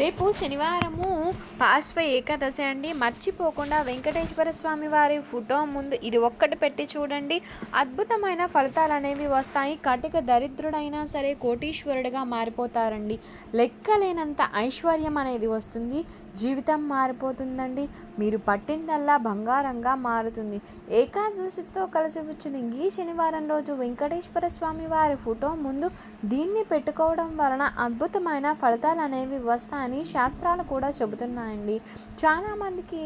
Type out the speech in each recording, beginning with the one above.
రేపు శనివారము పాశ్వ ఏకాదశి అండి. మర్చిపోకుండా వెంకటేశ్వర స్వామి వారి ఫోటో ముందు ఇది ఒక్కటి పెట్టి చూడండి. అద్భుతమైన ఫలితాలు అనేవి వస్తాయి. కటిక దరిద్రుడైనా సరే కోటీశ్వరుడిగా మారిపోతారండి. లెక్కలేనంత ఐశ్వర్యం అనేది వస్తుంది. జీవితం మారిపోతుందండి. మీరు పట్టిందల్లా బంగారంగా మారుతుంది. ఏకాదశితో కలిసి వచ్చిన ఈ శనివారం రోజు వెంకటేశ్వర స్వామి వారి ఫోటో ముందు దీన్ని పెట్టుకోవడం వలన అద్భుతమైన ఫలితాలు అనేవి వస్తాయని శాస్త్రాలు కూడా చెబుతున్నాయండి. చాలామందికి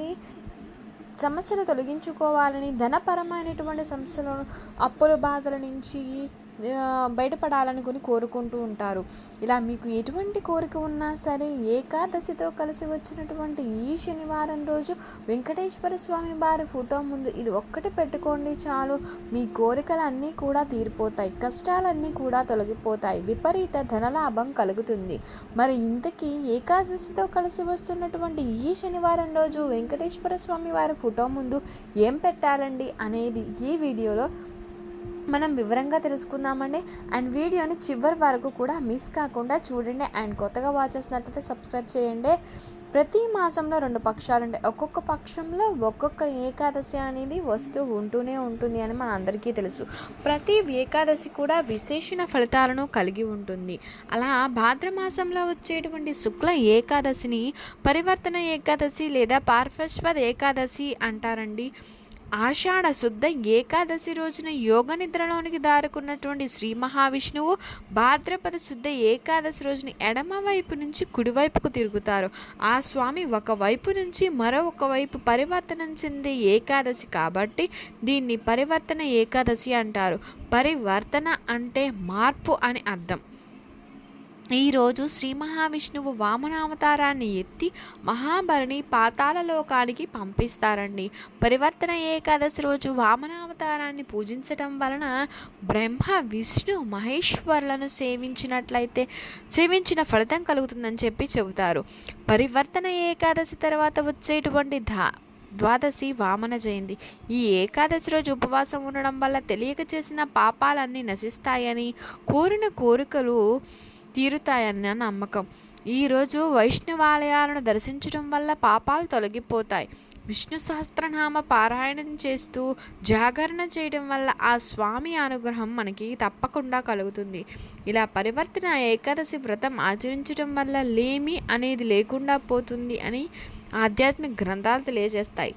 సమస్యలు తొలగించుకోవాలని ధనపరమైనటువంటి సమస్యలను అప్పుల బాధల నుంచి బయటపడాలనుకుని కోరుకుంటూ ఉంటారు. ఇలా మీకు ఎటువంటి కోరిక ఉన్నా సరే ఏకాదశితో కలిసి వచ్చినటువంటి ఈ శనివారం రోజు వెంకటేశ్వర స్వామి వారి ఫోటో ముందు ఇది ఒక్కటి పెట్టుకోండి చాలు. మీ కోరికలన్నీ కూడా తీరిపోతాయి. కష్టాలన్నీ కూడా తొలగిపోతాయి. విపరీత ధనలాభం కలుగుతుంది. మరి ఇంతకీ ఏకాదశితో కలిసి వస్తున్నటువంటి ఈ శనివారం రోజు వెంకటేశ్వర స్వామి వారి ఫోటో ముందు ఏం పెట్టాలండి అనేది ఈ వీడియోలో మనం వివరంగా తెలుసుకుందామండి. అండ్ వీడియోని చివరి వరకు కూడా మిస్ కాకుండా చూడండి. అండ్ కొత్తగా వాచ్ చేసినట్లయితే సబ్స్క్రైబ్ చేయండి. ప్రతి మాసంలో రెండు పక్షాలు ఉంటాయి ఒక్కొక్క పక్షంలో ఒక్కొక్క ఏకాదశి అనేది వస్తూ ఉంటూనే ఉంటుంది అని మన అందరికీ తెలుసు. ప్రతి ఏకాదశి కూడా విశేషణ ఫలితాలను కలిగి ఉంటుంది. అలా భాద్రమాసంలో వచ్చేటువంటి శుక్ల ఏకాదశిని పరివర్తన ఏకాదశి లేదా పార్ఫశ్వద్ ఏకాదశి అంటారండి. ఆషాఢ శుద్ధ ఏకాదశి రోజున యోగ నిద్రలోనికి దారుకున్నటువంటి శ్రీ మహావిష్ణువు భాద్రపద శుద్ధ ఏకాదశి రోజున ఎడమ వైపు నుంచి కుడివైపుకు తిరుగుతారు. ఆ స్వామి ఒకవైపు నుంచి మరొక వైపు పరివర్తనం చెందే ఏకాదశి కాబట్టి దీన్ని పరివర్తన ఏకాదశి అంటారు. పరివర్తన అంటే మార్పు అని అర్థం. ఈరోజు శ్రీ మహావిష్ణువు వామనావతారాన్ని ఎత్తి మహాభరిణి పాతాళ లోకానికి పంపిస్తారండి. పరివర్తన ఏకాదశి రోజు వామనావతారాన్ని పూజించటం వలన బ్రహ్మ విష్ణు మహేశ్వరులను సేవించినట్లయితే సేవించిన ఫలితం కలుగుతుందని చెప్పి చెబుతారు. పరివర్తన ఏకాదశి తర్వాత వచ్చేటువంటి ధా ద్వాదశి వామన జయంతి. ఈ ఏకాదశి రోజు ఉపవాసం ఉండడం వల్ల తెలియక చేసిన పాపాలన్నీ నశిస్తాయని కోరిన కోరికలు తీరుతాయన్న నమ్మకం. ఈరోజు వైష్ణవాలయాలను దర్శించడం వల్ల పాపాలు తొలగిపోతాయి. విష్ణు సహస్రనామ పారాయణం చేస్తూ జాగరణ చేయడం వల్ల ఆ స్వామి అనుగ్రహం మనకి తప్పకుండా కలుగుతుంది. ఇలా పరివర్తన ఏకాదశి వ్రతం ఆచరించడం వల్ల లేమి అనేది లేకుండా పోతుంది అని ఆధ్యాత్మిక గ్రంథాలు తెలియజేస్తాయి.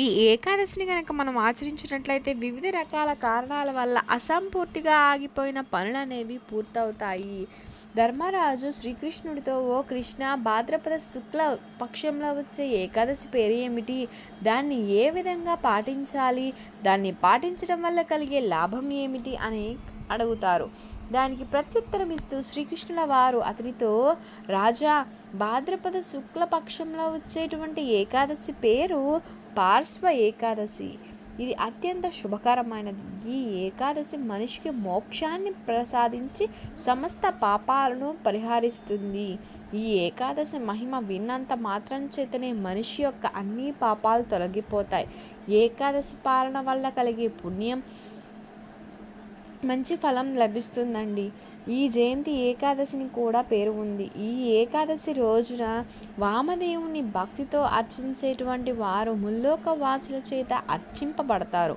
ఈ ఏకాదశిని కనుక మనం ఆచరించినట్లయితే వివిధ రకాల కారణాల వల్ల అసంపూర్తిగా ఆగిపోయిన పనులు అనేవి పూర్తవుతాయి. ధర్మరాజు శ్రీకృష్ణుడితో ఓ కృష్ణ భాద్రపద శుక్ల పక్షంలో వచ్చే ఏకాదశి పేరు ఏమిటి? దాన్ని ఏ విధంగా పాటించాలి? దాన్ని పాటించడం వల్ల కలిగే లాభం ఏమిటి? అని అడుగుతారు. దానికి ప్రత్యుత్తరం ఇస్తూ శ్రీకృష్ణుల వారు అతనితో రాజా భాద్రపద శుక్ల పక్షంలో వచ్చేటువంటి ఏకాదశి పేరు పార్శ్వ ఏకాదశి. ఇది అత్యంత శుభకరమైనది. ఈ ఏకాదశి మనిషికి మోక్షాన్ని ప్రసాదించి సమస్త పాపాలను పరిహరిస్తుంది. ఈ ఏకాదశి మహిమ విన్నంత మాత్రం చేతనే మనిషి యొక్క అన్ని పాపాలు తొలగిపోతాయి. ఏకాదశి పాలన వల్ల కలిగే పుణ్యం మంచి ఫలం లభిస్తుందండి. ఈ జయంతి ఏకాదశిని కూడా పేరు ఉంది. ఈ ఏకాదశి రోజున వామదేవుని భక్తితో అర్చించేటువంటి వారు ముల్లోక వాసుల చేత అర్చింపబడతారు.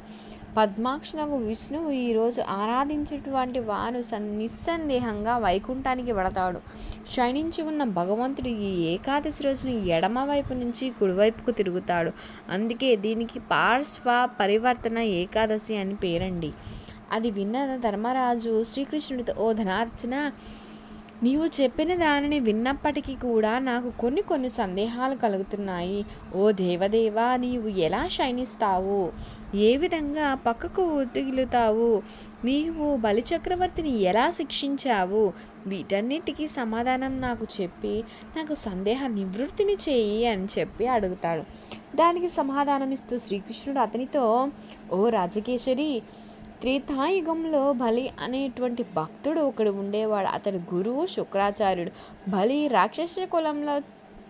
పద్మాక్షునకు విష్ణువు ఈరోజు ఆరాధించేటువంటి వారు నిస్సందేహంగా వైకుంఠానికి వెళతాడు. క్షణించి ఉన్న భగవంతుడు ఈ ఏకాదశి రోజున ఎడమ వైపు నుంచి కుడివైపుకు తిరుగుతాడు. అందుకే దీనికి పార్శ్వ పరివర్తన ఏకాదశి అని పేరండి. అది విన్న ధర్మరాజు శ్రీకృష్ణుడితో ఓ ధనార్చన నీవు చెప్పిన దానిని విన్నప్పటికీ కూడా నాకు కొన్ని కొన్ని సందేహాలు కలుగుతున్నాయి. ఓ దేవదేవా నీవు ఎలా శయనిస్తావు? ఏ విధంగా పక్కకు ఒత్తిగిలుతావు నీవు బలిచక్రవర్తిని ఎలా శిక్షించావు? వీటన్నిటికీ సమాధానం నాకు చెప్పి నాకు సందేహ నివృత్తిని చేయి అని చెప్పి అడుగుతాడు. దానికి సమాధానం ఇస్తూ శ్రీకృష్ణుడు అతనితో ఓ రాజకేశరి త్రేతాయుగంలో బలి అనేటువంటి భక్తుడు ఒకడు ఉండేవాడు. అతని గురువు శుక్రాచార్యుడు. బలి రాక్షస కులంలో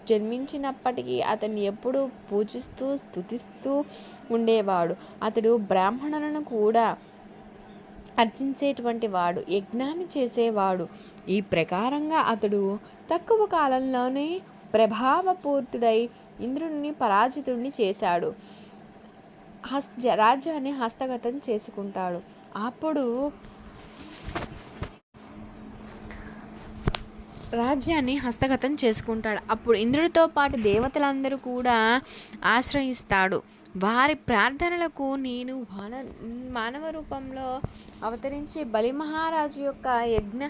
జన్మించినప్పటికీ అతన్ని ఎప్పుడూ పూజిస్తూ స్థుతిస్తూ ఉండేవాడు. అతడు బ్రాహ్మణులను కూడా అర్జించేటువంటి వాడు యజ్ఞాన్ని చేసేవాడు. ఈ ప్రకారంగా అతడు తక్కువ కాలంలోనే ప్రభావపూర్తుడై ఇంద్రుడిని పరాజితుడిని చేశాడు. హస్ రాజ్యాన్ని హస్తగతం చేసుకుంటాడు. అప్పుడు రాజ్యాన్ని హస్తగతం చేసుకుంటాడు. అప్పుడు ఇంద్రుడితో పాటు దేవతలందరూ కూడా ఆశ్రయిస్తాడు. వారి ప్రార్థనలకు నేను మాన మానవ రూపంలో అవతరించి బలి మహారాజు యొక్క యజ్ఞ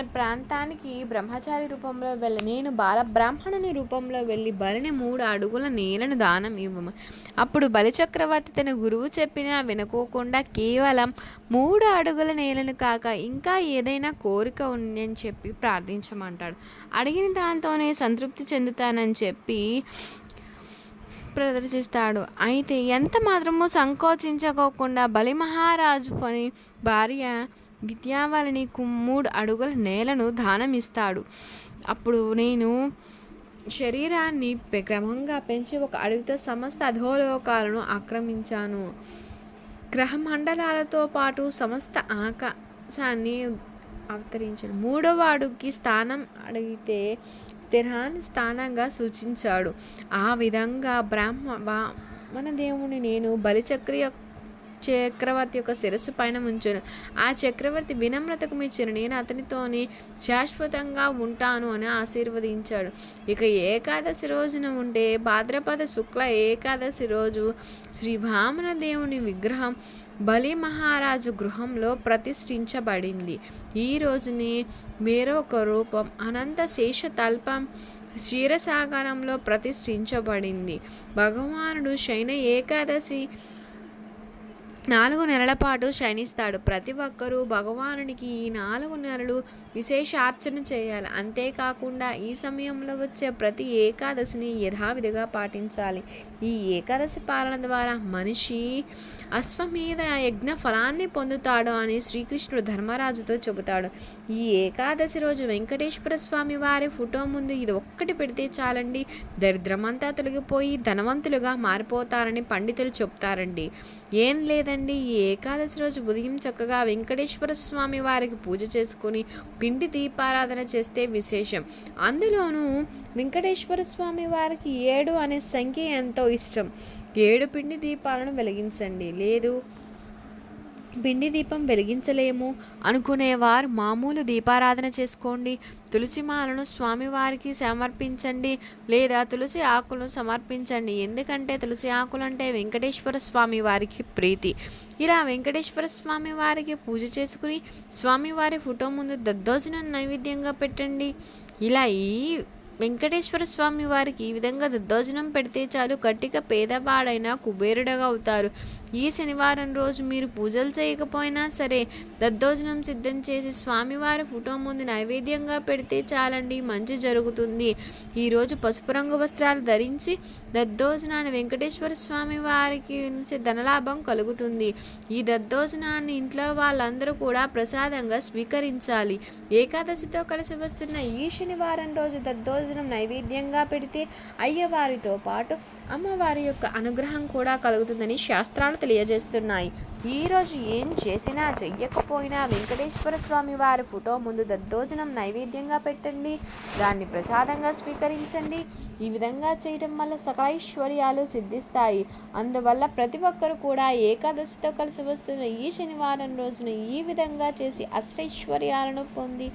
ప్రాంతానికి బ్రహ్మచారి రూపంలో వెళ్ళి నేను బాలబ్రాహ్మణుని రూపంలో వెళ్ళి బలిని మూడు అడుగుల నేలను దానం ఇవ్వము. అప్పుడు బలిచక్రవర్తి తన గురువు చెప్పినా వినుకోకుండా కేవలం మూడు అడుగుల నేలను కాక ఇంకా ఏదైనా కోరిక ఉందని చెప్పి ప్రార్థించమంటాడు. అడిగిన దాంతోనే సంతృప్తి చెందుతానని చెప్పి ప్రదర్శిస్తాడు. అయితే ఎంత మాత్రము సంకోచించుకోకుండా బలి మహారాజు పని భార్య విద్యావళిని మూడు అడుగుల నేలను దానమిస్తాడు. అప్పుడు నేను శరీరాన్ని క్రమంగా పెంచి ఒక అడవితో సమస్త అధోలోకాలను ఆక్రమించాను. గ్రహమండలాలతో పాటు సమస్త ఆకాశాన్ని అవతరించాడు. మూడవ అడుగుకి స్థానం అడిగితే స్థిరాన్ని స్థానంగా సూచించాడు. ఆ విధంగా బ్రాహ్మ మన దేవుని నేను బలిచక్రి చక్రవర్తి యొక్క శిరస్సు పైన ఉంచాను. ఆ చక్రవర్తి వినమ్రతకు మెచ్చిన నేను అతనితోని శాశ్వతంగా ఉంటాను అని ఆశీర్వదించాడు. ఇక ఏకాదశి రోజున ఉండే భాద్రపద శుక్ల ఏకాదశి రోజు శ్రీ భామన దేవుని విగ్రహం బలి మహారాజు గృహంలో ప్రతిష్ఠించబడింది. ఈ రోజుని వేరొక రూపం అనంత శేష తల్పం క్షీరసాగరంలో ప్రతిష్ఠించబడింది. భగవానుడు శైన ఏకాదశి నాలుగు నెలల పాటు శయనిస్తాడు. ప్రతి ఒక్కరూ భగవానునికి ఈ నాలుగు నెలలు విశేషార్చన చేయాలి. అంతేకాకుండా ఈ సమయంలో వచ్చే ప్రతి ఏకాదశిని యథావిధిగా పాటించాలి. ఈ ఏకాదశి పాలన ద్వారా మనిషి అశ్వమేధ యజ్ఞ ఫలాన్ని పొందుతాడు అని శ్రీకృష్ణుడు ధర్మరాజుతో చెబుతాడు. ఈ ఏకాదశి రోజు వెంకటేశ్వర స్వామి వారి ఫోటో ముందు ఇది ఒక్కటి పెడితే చాలండి. దరిద్రమంతా తొలగిపోయి ధనవంతులుగా మారిపోతారని పండితులు చెప్తారండి ఏం లేదండి ఈ ఏకాదశి రోజు ఉదయం చక్కగా వెంకటేశ్వర స్వామి వారికి పూజ చేసుకుని పిండి దీపారాధన చేస్తే విశేషం. అందులోనూ వెంకటేశ్వర స్వామి వారికి ఏడు అనే సంఖ్య ఎంతో ఇష్టం. ఏడు పిండి దీపాలను వెలిగించండి. లేదు పిండి దీపం వెలిగించలేము అనుకునేవారు మామూలు దీపారాధన చేసుకోండి. తులసి మాలను స్వామివారికి సమర్పించండి లేదా తులసి ఆకులను సమర్పించండి. ఎందుకంటే తులసి ఆకులు అంటే వెంకటేశ్వర స్వామి వారికి ప్రీతి. ఇలా వెంకటేశ్వర స్వామి వారికి పూజ చేసుకుని స్వామివారి ఫోటో ముందు దద్దోజనం నైవేద్యంగా పెట్టండి. ఇలా ఈ వెంకటేశ్వర స్వామి వారికి ఈ విధంగా దద్దోజనం పెడితే చాలు కట్టిక పేదవాడైనా కుబేరుడగా అవుతారు. ఈ శనివారం రోజు మీరు పూజలు చేయకపోయినా సరే దద్దోజనం సిద్ధం చేసి స్వామివారి ఫోటో ముందు నైవేద్యంగా పెడితే చాలండి మంచి జరుగుతుంది. ఈరోజు పసుపు రంగు వస్త్రాలు ధరించి దద్దోజనాన్ని వెంకటేశ్వర స్వామి వారికి ధనలాభం కలుగుతుంది. ఈ దద్దోజనాన్ని ఇంట్లో వాళ్ళందరూ కూడా ప్రసాదంగా స్వీకరించాలి. ఏకాదశితో కలిసి వస్తున్న ఈ శనివారం రోజు దద్దోజనం నైవేద్యంగా పెడితే అయ్యవారితో పాటు అమ్మవారి యొక్క అనుగ్రహం కూడా కలుగుతుందని శాస్త్రాలు తెలియజేస్తున్నాయి. ఈరోజు ఏం చేసినా చెయ్యకపోయినా వెంకటేశ్వర స్వామి వారి ఫోటో ముందు దద్దోజనం నైవేద్యంగా పెట్టండి దాన్ని ప్రసాదంగా స్వీకరించండి. ఈ విధంగా చేయడం వల్ల సకలైశ్వర్యాలు సిద్ధిస్తాయి. అందువల్ల ప్రతి ఒక్కరు కూడా ఏకాదశితో కలిసి వస్తున్న ఈ శనివారం రోజున ఈ విధంగా చేసి అష్టైశ్వర్యాలను పొంది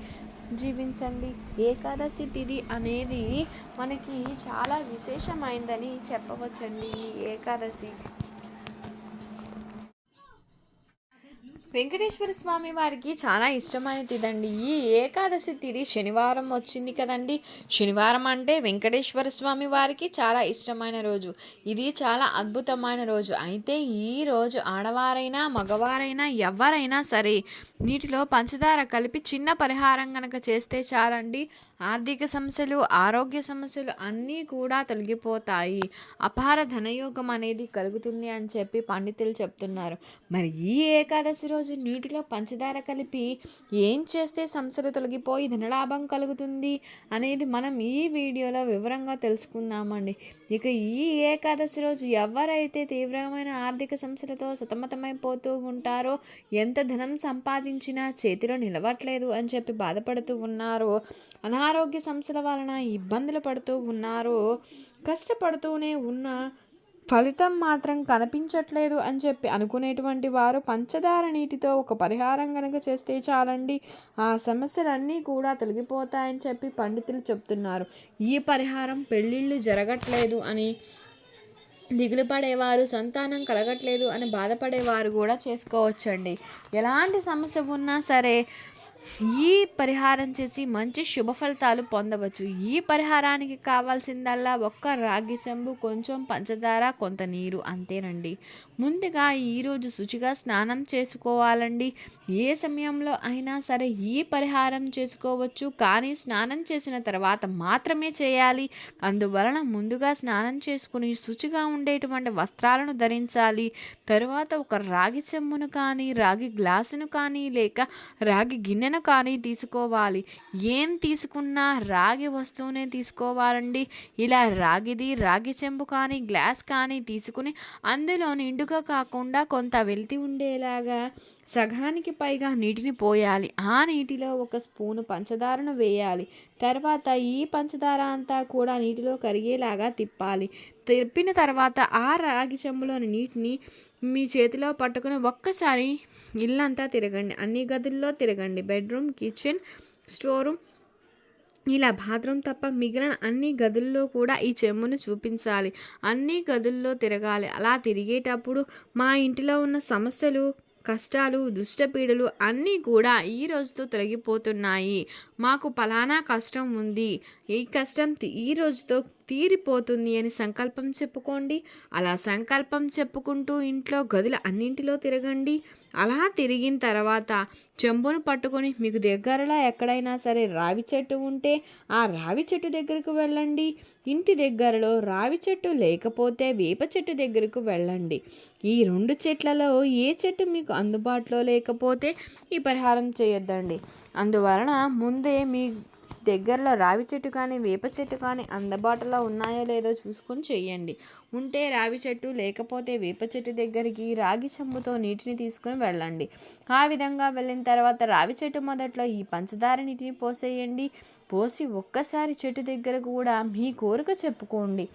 జీవించండి. ఏకాదశి తిథి అనేది మనకి చాలా విశేషమైందని చెప్పవచ్చండి ఈ ఏకాదశి. వెంకటేశ్వర స్వామి వారికి చాలా ఇష్టమైన తిదండి ఈ ఏకాదశి తిది శనివారం వచ్చింది కదండి. శనివారం అంటే వెంకటేశ్వర స్వామి వారికి చాలా ఇష్టమైన రోజు. ఇది చాలా అద్భుతమైన రోజు. అయితే ఈ రోజు ఆడవారైనా మగవారైనా ఎవరైనా సరే నీటిలో పంచదార కలిపి చిన్న పరిహారం కనుక చేస్తే చాలండి. ఆర్థిక సమస్యలు ఆరోగ్య సమస్యలు అన్నీ కూడా తొలగిపోతాయి. అపార ధనయోగం అనేది కలుగుతుంది అని చెప్పి పండితులు చెప్తున్నారు. మరి ఈ ఏకాదశి రోజు రోజు నీటిలో పంచదార కలిపి ఏం చేస్తే సమస్యలు తొలగిపోయి ధనలాభం కలుగుతుంది అనేది మనం ఈ వీడియోలో వివరంగా తెలుసుకుందామండి. ఇక ఈ ఏకాదశి రోజు ఎవరైతే తీవ్రమైన ఆర్థిక సమస్యలతో సతమతమైపోతూ ఉంటారో ఎంత ధనం సంపాదించినా చేతిలో నిలవట్లేదు అని చెప్పి బాధపడుతూ ఉన్నారో అనారోగ్య సమస్యల వలన ఇబ్బందులు పడుతూ ఉన్నారో కష్టపడుతూనే ఉన్న ఫలితం మాత్రం కనిపించట్లేదు అని చెప్పి అనుకునేటువంటి వారు పంచదార నీటితో ఒక పరిహారం కనుక చేస్తే చాలండి. ఆ సమస్యలన్నీ కూడా తొలగిపోతాయని చెప్పి పండితులు చెప్తున్నారు. ఈ పరిహారం పెళ్ళిళ్ళు జరగట్లేదు అని దిగులు పడేవారు సంతానం కలగట్లేదు అని బాధపడేవారు కూడా చేసుకోవచ్చండి. ఎలాంటి సమస్య ఉన్నా సరే ఈ పరిహారం చేసి మంచి శుభ ఫలితాలు పొందవచ్చు. ఈ పరిహారానికి కావాల్సిందల్లా ఒక్క రాగి చెంబు కొంచెం పంచదార కొంత నీరు అంతేనండి. ముందుగా ఈరోజు శుచిగా స్నానం చేసుకోవాలండి. ఏ సమయంలో అయినా సరే ఈ పరిహారం చేసుకోవచ్చు. కానీ స్నానం చేసిన తర్వాత మాత్రమే చేయాలి. అందువలన ముందుగా స్నానం చేసుకుని శుచిగా ఉండేటువంటి వస్త్రాలను ధరించాలి. తరువాత ఒక రాగి చెంబును కానీ రాగి గ్లాసును కానీ లేక రాగి గిన్నెను కానీ తీసుకోవాలి. ఏం తీసుకున్నా రాగి వస్తువునే తీసుకోవాలండి. ఇలా రాగిది రాగి చెంబు కానీ గ్లాస్ కానీ తీసుకుని అందులో నిండుగా కాకుండా కొంత వెలితి ఉండేలాగా సగానికి పైగా నీటిని పోయాలి. ఆ నీటిలో ఒక స్పూను పంచదారను వేయాలి. తర్వాత ఈ పంచదార అంతా కూడా నీటిలో కరిగేలాగా తిప్పాలి. తిప్పిన తర్వాత ఆ రాగి చెంబులోని నీటిని మీ చేతిలో పట్టుకుని ఒక్కసారి ఇల్లంతా తిరగండి అన్ని గదుల్లో తిరగండి. Bedroom kitchen store room. ఇలా బాత్రూమ్ తప్ప మిగిలిన అన్ని గదుల్లో కూడా ఈ చెమ్మును చూపించాలి. అన్ని గదుల్లో తిరగాలి. అలా తిరిగేటప్పుడు మా ఇంటిలో ఉన్న సమస్యలు కష్టాలు దుష్టపీడలు అన్నీ కూడా ఈ రోజుతో తొలగిపోతున్నాయి. మాకు ఫలానా కష్టం ఉంది. ఈ కష్టం ఈ రోజుతో తీరిపోతుంది అని సంకల్పం చెప్పుకోండి. అలా సంకల్పం చెప్పుకుంటూ ఇంట్లో గదులు అన్నింటిలో తిరగండి. అలా తిరిగిన తర్వాత చెంబును పట్టుకొని మీకు దగ్గరలో ఎక్కడైనా సరే రావి చెట్టు ఉంటే ఆ రావి చెట్టు దగ్గరకు వెళ్ళండి. ఇంటి దగ్గరలో రావి చెట్టు లేకపోతే వేప చెట్టు దగ్గరకు వెళ్ళండి. ఈ రెండు చెట్లలో ఏ చెట్టు మీకు అందుబాటులో లేకపోతే ఈ పరిహారం చేయొద్దండి. అందువలన ముందే మీ దగ్గరలో రావి చెట్టు కానీ వేప చెట్టు కానీ అందుబాటులో ఉన్నాయో లేదో చూసుకొని చేయండి ఉంటే రావి చెట్టు లేకపోతే వేప చెట్టు దగ్గరికి రాగి చెంబుతో నీటిని తీసుకుని వెళ్ళండి. ఆ విధంగా వెళ్ళిన తర్వాత రావి చెట్టు మొదట్లో ఈ పంచదార నీటిని పోసేయండి. పోసి ఒక్కసారి చెట్టు దగ్గర కూడా మీ కోరిక చెప్పుకోండి.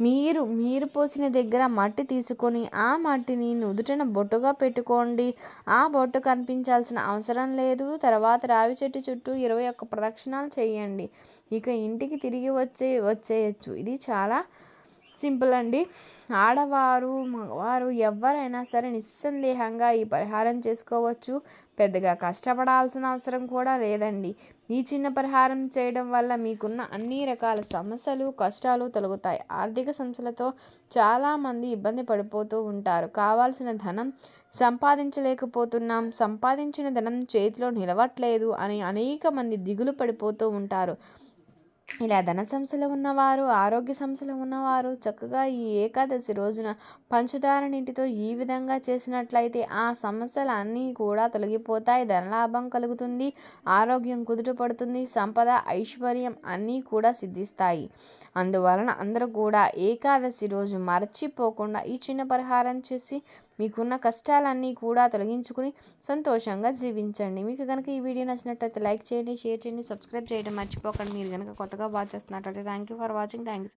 మీరు మీరు పోసిన దగ్గర మట్టి తీసుకొని ఆ మట్టిని నుదుటిన బొట్టుగా పెట్టుకోండి. ఆ బొట్టు కనిపించాల్సిన అవసరం లేదు. తర్వాత రావి చెట్టు చుట్టూ ఇరవై ఒక్క ప్రదక్షిణాలు చేయండి. ఇక ఇంటికి తిరిగి వచ్చే వచ్చేయచ్చు. ఇది చాలా సింపుల్ అండి. ఆడవారు మగవారు ఎవరైనా సరే నిస్సందేహంగా ఈ పరిహారం చేసుకోవచ్చు. పెద్దగా కష్టపడాల్సిన అవసరం కూడా లేదండి. ఈ చిన్న పరిహారం చేయడం వల్ల మీకున్న అన్ని రకాల సమస్యలు కష్టాలు తొలగుతాయి. ఆర్థిక సమస్యలతో చాలామంది ఇబ్బంది పడిపోతూ ఉంటారు. కావాల్సిన ధనం సంపాదించలేకపోతున్నాం. సంపాదించిన ధనం చేతిలో నిలవట్లేదు అని అనేక మంది దిగులు పడిపోతూ ఉంటారు. ఇలా ధన సమస్యలు ఉన్నవారు ఆరోగ్య సమస్యలు ఉన్నవారు చక్కగా ఈ ఏకాదశి రోజున పంచదార నీటితో ఈ విధంగా చేసినట్లయితే ఆ సమస్యలు అన్నీ కూడా తొలగిపోతాయి. ధనలాభం కలుగుతుంది ఆరోగ్యం కుదుట పడుతుంది సంపద ఐశ్వర్యం అన్నీ కూడా సిద్ధిస్తాయి. అందువలన అందరూ కూడా ఏకాదశి రోజు మర్చిపోకుండా ఈ చిన్న పరిహారం చేసి మీకున్న కష్టాలన్నీ కూడా తొలగించుకుని సంతోషంగా జీవించండి. మీకు కనుక ఈ వీడియో నచ్చినట్లయితే లైక్ చేయండి షేర్ చేయండి సబ్స్క్రైబ్ చేయడం మర్చిపోకండి. మీరు కనుక కొత్తగా వాచ్ చేస్తున్నట్లయితే thank you for watching thanks